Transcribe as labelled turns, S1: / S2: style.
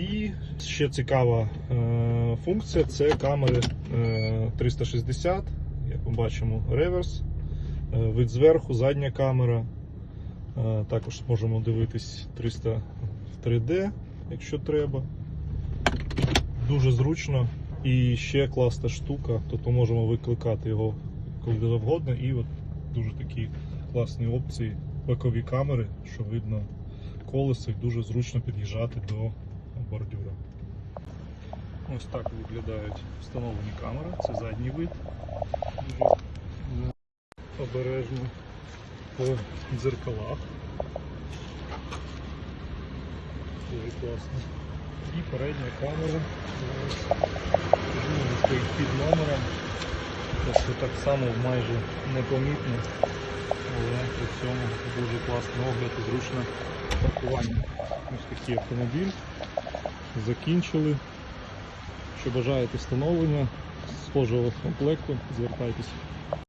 S1: І ще цікава е, функція це камери е, 360. Як ми бачимо, реверс, е, вид зверху, задня камера. Е, також можемо дивитись 300 в 3D, якщо треба. Дуже зручно. І ще класна штука, тобто можемо викликати його коли завгодно. І от дуже такі класні опції, бокові камери, що видно колесо і дуже зручно під'їжджати до бордюра. Ось так виглядають встановлені камери. Це задній вид. Обережно по дзеркалах. Дуже класно. І передня камера. Під номером. Тобто так само майже непомітно, але при цьому дуже класний огляд і зручне паркування. Ось такий автомобіль. Закінчили. Якщо бажаєте встановлення схожого комплекту, звертайтеся.